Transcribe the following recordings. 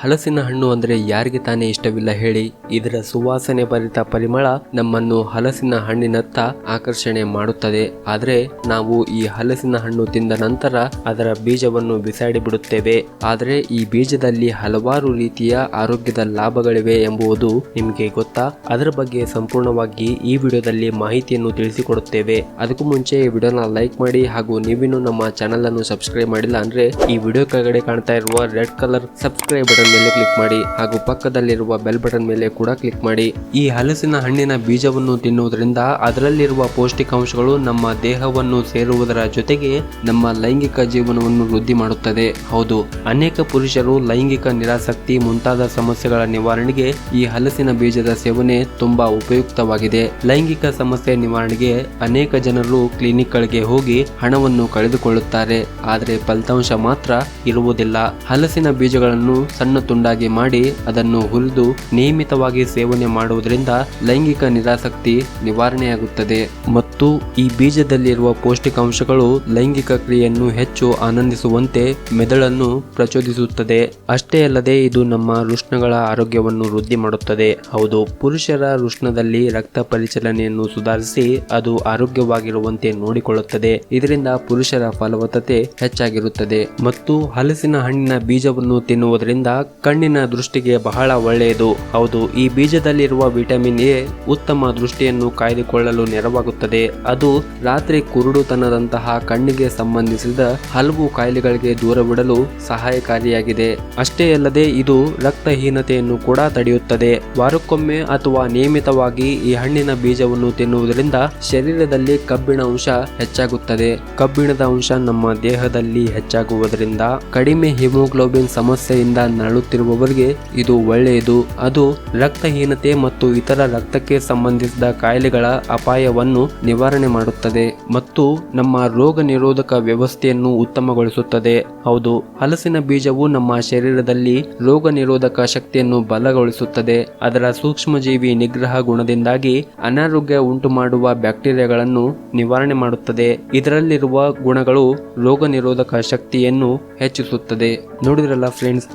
ಹಲಸಿನ ಹಣ್ಣು ಅಂದ್ರೆ ಯಾರಿಗೆ ತಾನೇ ಇಷ್ಟವಿಲ್ಲ ಹೇಳಿ ಇದರ ಸುವಾಸನೆ ಭರಿತ ಪರಿಮಳ ನಮ್ಮನ್ನು ಹಲಸಿನ ಹಣ್ಣಿನತ್ತ ಆಕರ್ಷಣೆ ಮಾಡುತ್ತದೆ. ಆದರೆ ನಾವು ಈ ಹಲಸಿನ ಹಣ್ಣು ತಿಂದ ನಂತರ ಅದರ ಬೀಜವನ್ನು ಬಿಸಾಡಿ ಬಿಡುತ್ತೇವೆ. ಆದರೆ ಈ ಬೀಜದಲ್ಲಿ ಹಲವಾರು ರೀತಿಯ ಆರೋಗ್ಯದ ಲಾಭಗಳಿವೆ ಎಂಬುದು ನಿಮಗೆ ಗೊತ್ತಾ? ಅದರ ಬಗ್ಗೆ ಸಂಪೂರ್ಣವಾಗಿ ಈ ವಿಡಿಯೋದಲ್ಲಿ ಮಾಹಿತಿಯನ್ನು ತಿಳಿಸಿಕೊಡುತ್ತೇವೆ. ಅದಕ್ಕೂ ಮುಂಚೆ ಈ ವಿಡಿಯೋನ ಲೈಕ್ ಮಾಡಿ ಹಾಗೂ ನೀವಿನ್ನೂ ನಮ್ಮ ಚಾನಲ್ ಅನ್ನು ಸಬ್ಸ್ಕ್ರೈಬ್ ಮಾಡಿಲ್ಲ ಅಂದ್ರೆ ಈ ವಿಡಿಯೋ ಕೆಳಗಡೆ ಕಾಣ್ತಾ ಇರುವ ರೆಡ್ ಕಲರ್ ಸಬ್ಸ್ಕ್ರೈಬ್ ಬಟನ್ ಮೇಲೆ ಕ್ಲಿಕ್ ಮಾಡಿ ಹಾಗೂ ಪಕ್ಕದಲ್ಲಿರುವ ಬೆಲ್ ಬಟನ್ ಮೇಲೆ ಕೂಡ ಕ್ಲಿಕ್ ಮಾಡಿ. ಈ ಹಲಸಿನ ಹಣ್ಣಿನ ಬೀಜವನ್ನು ತಿನ್ನುವುದರಿಂದ ಅದರಲ್ಲಿರುವ ಪೌಷ್ಟಿಕಾಂಶಗಳು ನಮ್ಮ ದೇಹವನ್ನು ಸೇರುವುದರ ಜೊತೆಗೆ ನಮ್ಮ ಲೈಂಗಿಕ ಜೀವನವನ್ನು ವೃದ್ಧಿ ಮಾಡುತ್ತದೆ. ಹೌದು, ಅನೇಕ ಪುರುಷರು ಲೈಂಗಿಕ ನಿರಾಸಕ್ತಿ ಮುಂತಾದ ಸಮಸ್ಯೆಗಳ ನಿವಾರಣೆಗೆ ಈ ಹಲಸಿನ ಬೀಜದ ಸೇವನೆ ತುಂಬಾ ಉಪಯುಕ್ತವಾಗಿದೆ. ಲೈಂಗಿಕ ಸಮಸ್ಯೆ ನಿವಾರಣೆಗೆ ಅನೇಕ ಜನರು ಕ್ಲಿನಿಕ್ ಗಳಿಗೆ ಹೋಗಿ ಹಣವನ್ನು ಕಳೆದುಕೊಳ್ಳುತ್ತಾರೆ. ಆದರೆ ಫಲಿತಾಂಶ ಮಾತ್ರ ಇರುವುದಿಲ್ಲ. ಹಲಸಿನ ಬೀಜಗಳನ್ನು ಸಣ್ಣ ತುಂಡಾಗಿ ಮಾಡಿ ಅದನ್ನು ಹುರಿದು ನಿಯಮಿತವಾಗಿ ಸೇವನೆ ಮಾಡುವುದರಿಂದ ಲೈಂಗಿಕ ನಿರಾಸಕ್ತಿ ನಿವಾರಣೆಯಾಗುತ್ತದೆ. ಮತ್ತು ಈ ಬೀಜದಲ್ಲಿರುವ ಪೌಷ್ಟಿಕಾಂಶಗಳು ಲೈಂಗಿಕ ಕ್ರಿಯೆಯನ್ನು ಹೆಚ್ಚು ಆನಂದಿಸುವಂತೆ ಮೆದುಳನ್ನು ಪ್ರಚೋದಿಸುತ್ತದೆ. ಅಷ್ಟೇ ಅಲ್ಲದೆ ಇದು ನಮ್ಮ ವೃಷ್ಣಗಳ ಆರೋಗ್ಯವನ್ನು ವೃದ್ಧಿ ಮಾಡುತ್ತದೆ. ಹೌದು, ಪುರುಷರ ವೃಷ್ಣದಲ್ಲಿ ರಕ್ತ ಪರಿಚಲನೆಯನ್ನು ಸುಧಾರಿಸಿ ಅದು ಆರೋಗ್ಯವಾಗಿರುವಂತೆ ನೋಡಿಕೊಳ್ಳುತ್ತದೆ. ಇದರಿಂದ ಪುರುಷರ ಫಲವತ್ತತೆ ಹೆಚ್ಚಾಗಿರುತ್ತದೆ. ಮತ್ತು ಹಲಸಿನ ಹಣ್ಣಿನ ಬೀಜವನ್ನು ತಿನ್ನುವುದರಿಂದ ಕಣ್ಣಿನ ದೃಷ್ಟಿಗೆ ಬಹಳ ಒಳ್ಳೆಯದು. ಹೌದು, ಈ ಬೀಜದಲ್ಲಿರುವ ವಿಟಮಿನ್ ಎ ಉತ್ತಮ ದೃಷ್ಟಿಯನ್ನು ಕಾಯ್ದುಕೊಳ್ಳಲು ನೆರವಾಗುತ್ತದೆ. ಅದು ರಾತ್ರಿ ಕುರುಡುತನದಂತಹ ಕಣ್ಣಿಗೆ ಸಂಬಂಧಿಸಿದ ಹಲವು ಕಾಯಿಲೆಗಳಿಗೆ ದೂರವಿಡಲು ಸಹಾಯಕಾರಿಯಾಗಿದೆ. ಅಷ್ಟೇ ಅಲ್ಲದೆ ಇದು ರಕ್ತಹೀನತೆಯನ್ನು ಕೂಡ ತಡೆಯುತ್ತದೆ. ವಾರಕ್ಕೊಮ್ಮೆ ಅಥವಾ ನಿಯಮಿತವಾಗಿ ಈ ಹಣ್ಣಿನ ಬೀಜವನ್ನು ತಿನ್ನುವುದರಿಂದ ಶರೀರದಲ್ಲಿ ಕಬ್ಬಿಣ ಅಂಶ ಹೆಚ್ಚಾಗುತ್ತದೆ. ಕಬ್ಬಿಣದ ಅಂಶ ನಮ್ಮ ದೇಹದಲ್ಲಿ ಹೆಚ್ಚಾಗುವುದರಿಂದ ಕಡಿಮೆ ಹಿಮೋಗ್ಲೋಬಿನ್ ಸಮಸ್ಯೆಯಿಂದ ನರಳುತ್ತಿರುವವರಿಗೆ ಇದು ಒಳ್ಳೆಯದು. ಅದು ರಕ್ತಹೀನತೆ ಮತ್ತು ಇತರ ರಕ್ತಕ್ಕೆ ಸಂಬಂಧಿಸಿದ ಕಾಯಿಲೆಗಳ ಅಪಾಯವನ್ನು ನಿವಾರಣೆ ಮಾಡುತ್ತದೆ ಮತ್ತು ನಮ್ಮ ರೋಗ ನಿರೋಧಕ ವ್ಯವಸ್ಥೆಯನ್ನು ಉತ್ತಮಗೊಳಿಸುತ್ತದೆ. ಹೌದು, ಹಲಸಿನ ಬೀಜವು ನಮ್ಮ ಶರೀರದಲ್ಲಿ ರೋಗ ನಿರೋಧಕ ಶಕ್ತಿಯನ್ನು ಬಲಗೊಳಿಸುತ್ತದೆ. ಅದರ ಸೂಕ್ಷ್ಮಜೀವಿ ನಿಗ್ರಹ ಗುಣದಿಂದಾಗಿ ಅನಾರೋಗ್ಯ ಉಂಟು ಮಾಡುವ ಬ್ಯಾಕ್ಟೀರಿಯಾಗಳನ್ನು ನಿವಾರಣೆ ಮಾಡುತ್ತದೆ. ಇದರಲ್ಲಿರುವ ಗುಣಗಳು ರೋಗ ನಿರೋಧಕ ಶಕ್ತಿಯನ್ನು ಹೆಚ್ಚಿಸುತ್ತದೆ. ನೋಡಿದ್ರಲ್ಲ ಫ್ರೆಂಡ್ಸ್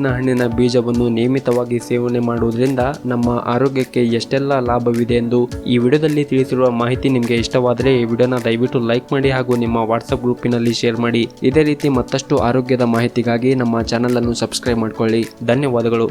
ಹಲಸಿನ ಹಣ್ಣಿನ ಬೀಜವನ್ನು ನಿಯಮಿತವಾಗಿ ಸೇವನೆ ಮಾಡುವುದರಿಂದ ನಮ್ಮ ಆರೋಗ್ಯಕ್ಕೆ ಎಷ್ಟೆಲ್ಲ ಲಾಭವಿದೆ ಎಂದು ಈ ವಿಡಿಯೋದಲ್ಲಿ ತಿಳಿಸಿರುವ ಮಾಹಿತಿ ನಿಮಗೆ ಇಷ್ಟವಾದರೆ ಈ ವಿಡಿಯೋನ ದಯವಿಟ್ಟು ಲೈಕ್ ಮಾಡಿ ಹಾಗೂ ನಿಮ್ಮ ವಾಟ್ಸಪ್ ಗ್ರೂಪಿನಲ್ಲಿ ಶೇರ್ ಮಾಡಿ. ಇದೇ ರೀತಿ ಮತ್ತಷ್ಟು ಆರೋಗ್ಯದ ಮಾಹಿತಿಗಾಗಿ ನಮ್ಮ ಚಾನಲ್ ಅನ್ನು ಸಬ್ಸ್ಕ್ರೈಬ್ ಮಾಡಿಕೊಳ್ಳಿ. ಧನ್ಯವಾದಗಳು.